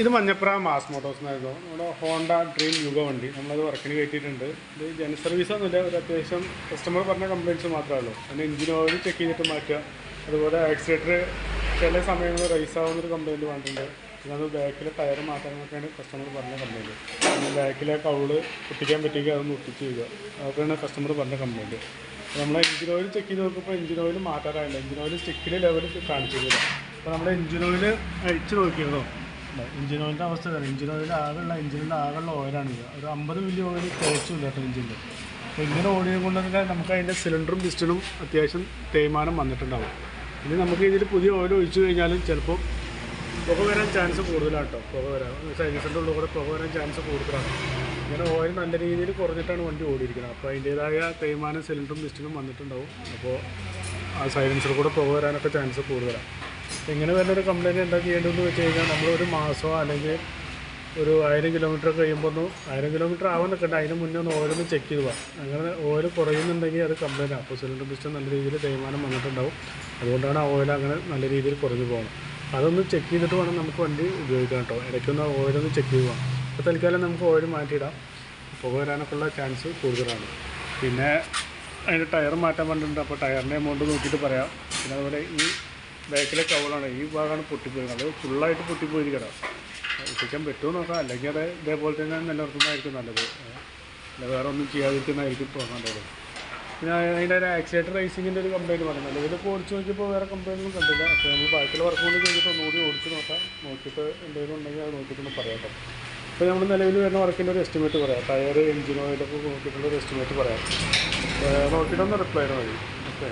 ഇത് Manjapra mass Motors എന്നായിരുന്നു. നമ്മുടെ ഹോണ്ട ഡ്രീം യുഗ വണ്ടി. നമ്മളത് വർക്കിന് കയറ്റിയിട്ടുണ്ട്. ഇത് ജന സർവീസ് ഒന്നുമില്ല. ഒരു അത്യാവശ്യം കസ്റ്റമർ പറഞ്ഞ കംപ്ലയിന്റ്സ് മാത്രമേ ഉള്ളൂ അതിന് എഞ്ചിൻ ഓയിൽ ചെക്ക് ചെയ്തിട്ട് മാറ്റുക. അതുപോലെ ആക്സിലേറ്റർ ചില സമയങ്ങളിൽ റൈസ് ആവുന്നൊരു കംപ്ലയിന്റ് വന്നിട്ടുണ്ട്. പിന്നെ അത് ബാക്കിലെ ടയർ മാറ്റാനൊക്കെയാണ് കസ്റ്റമർ പറഞ്ഞ കംപ്ലയിന്റ് പിന്നെ ബാക്കിലെ കൗൾ പൊട്ടിക്കാൻ പറ്റിയെങ്കിൽ അതൊന്ന് ഒട്ടിച്ച് ചെയ്യുക അതൊക്കെയാണ് കസ്റ്റമർ പറഞ്ഞ കംപ്ലയിന്റ് നമ്മൾ എഞ്ചിൻ ഓയിൽ ചെക്ക് ചെയ്ത് നോക്കുമ്പോൾ എഞ്ചിൻ ഓയിൽ മാറ്റാറായില്ല. എഞ്ചിൻ ഓയിൽ സ്റ്റിക്കിലെ ലെവൽ കാണിച്ചിട്ടില്ല അപ്പോൾ നമ്മൾ എഞ്ചിൻ ഓയിൽ അഴിച്ച് നോക്കിയതോ? എഞ്ചിൻ ഓയിലിന്റെ അവസ്ഥ വരാം എഞ്ചിൻ ഓയിൽ ആകെയുള്ള എഞ്ചിനിന്റെ ആകെയുള്ള ഓയിലാണ് ഇത്. ഒരു അമ്പത് മില്ലി ഓയിൽ തികച്ചില്ല കേട്ടോ എഞ്ചിന്റെ അപ്പോൾ ഇങ്ങനെ ഓടിയത് കൊണ്ട് തന്നെ നമുക്ക് അതിന്റെ സിലിണ്ടറും പിസ്റ്റലും അത്യാവശ്യം തേയ്മാനം വന്നിട്ടുണ്ടാവും. ഇനി നമുക്ക് ഇതിൽ പുതിയ ഓയിൽ ഒഴിച്ചു കഴിഞ്ഞാലും ചിലപ്പോൾ പുക വരാൻ ചാൻസ് കൂടുതലാണ് കേട്ടോ പുക വരാൻ സൈലൻസിന്റെ ഉള്ളിൽ കൂടെ പുക വരാൻ ചാൻസ് കൂടുതലാണ്. ഇങ്ങനെ ഓയിൽ നല്ല രീതിയിൽ കുറഞ്ഞിട്ടാണ് വണ്ടി ഓടിയിരിക്കുന്നത്. അപ്പോൾ അതിന്റേതായ തേയ്മാനം സിലിണ്ടറും പിസ്റ്റലും വന്നിട്ടുണ്ടാവും. അപ്പോൾ ആ സൈലൻസർ കൂടെ പുക വരാനൊക്കെ ചാൻസ് കൂടുതലാണ്. ഇങ്ങനെ വരുന്നൊരു കംപ്ലയിന്റ് എന്താ ചെയ്യേണ്ടതെന്ന് വെച്ച് കഴിഞ്ഞാൽ നമ്മൾ ഒരു മാസമോ അല്ലെങ്കിൽ ഒരു ആയിരം കിലോമീറ്റർ കഴിയുമ്പോൾ ഒന്ന് ആയിരം കിലോമീറ്റർ ആവാൻ നിൽക്കേണ്ട അതിന് മുന്നേ ഒന്ന് ഓയിലൊന്ന് ചെക്ക് ചെയ്ത് പോകാം അങ്ങനെ ഓയിൽ കുറയുന്നുണ്ടെങ്കിൽ അത് കംപ്ലയിന്റ് അപ്പോൾ സിലിണ്ടർ പിസ്റ്റം നല്ല രീതിയിൽ തേയ്മാനം വന്നിട്ടുണ്ടാവും. അതുകൊണ്ടാണ് ആ ഓയിൽ അങ്ങനെ നല്ല രീതിയിൽ കുറഞ്ഞു പോകുന്നത് അതൊന്ന് ചെക്ക് ചെയ്തിട്ട് വേണം നമുക്ക് വണ്ടി ഉപയോഗിക്കാൻ കേട്ടോ. ഇടയ്ക്കൊന്ന് ഓയിലൊന്ന് ചെക്ക് ചെയ്ത് പോകാം അപ്പോൾ തൽക്കാലം നമുക്ക് ഓയിൽ മാറ്റിയിടാം. പുക വരാനൊക്കെയുള്ള ചാൻസ് കൂടുതലാണ്. പിന്നെ അതിന്റെ ടയർ മാറ്റാൻ പറഞ്ഞിട്ടുണ്ട്. അപ്പോൾ ടയറിന്റെ എമൗണ്ട് നോക്കിയിട്ട് പറയാം. പിന്നെ അതുപോലെ ഈ ബാക്കിലെ കവളാണ്. ഈ ഭാഗമാണ് പൊട്ടിപ്പോയിരുന്നത്. അത് ഫുള്ളായിട്ട് പൊട്ടിപ്പോയിരിക്കണം എത്തിക്കാൻ പറ്റുമോ നോക്കാം. അല്ലെങ്കിൽ അത് ഇതേപോലെ തന്നെ നിലനിർത്തുന്നതായിരിക്കും നല്ലത്. അല്ല വേറെ ഒന്നും ചെയ്യാതിരിക്കുന്നതായിരിക്കും നല്ലത്. പിന്നെ അതിന്റെ ഒരു ആക്സിലേറ്റർ റേസിങ്ങിന്റെ ഒരു കംപ്ലയിന്റ് പറഞ്ഞു നിലവിലിപ്പോൾ ഓടിച്ച് നോക്കിയപ്പോൾ വേറെ കംപ്ലയിന്റൊന്നും കണ്ടില്ല. അപ്പോൾ നമ്മൾ ബാക്കിൽ വർക്ക് കൊണ്ട് ചെയ്തിട്ട് ഒന്നുകൂടി ഓടിച്ച് നോക്കാം. നോക്കിയിട്ട് എന്തെങ്കിലും ഉണ്ടെങ്കിൽ അത് നോക്കിയിട്ടൊന്ന് പറയാം അപ്പോൾ നമ്മൾ നിലവിൽ വരുന്ന വർക്കിന്റെ ഒരു എസ്റ്റിമേറ്റ് പറയാം. ടയർ എഞ്ചിൻ നോക്കിയിട്ടുള്ള ഒരു എസ്റ്റിമേറ്റ് പറയാം. നോക്കിയിട്ടൊന്ന് റിപ്ലൈ മതി. ഓക്കെ.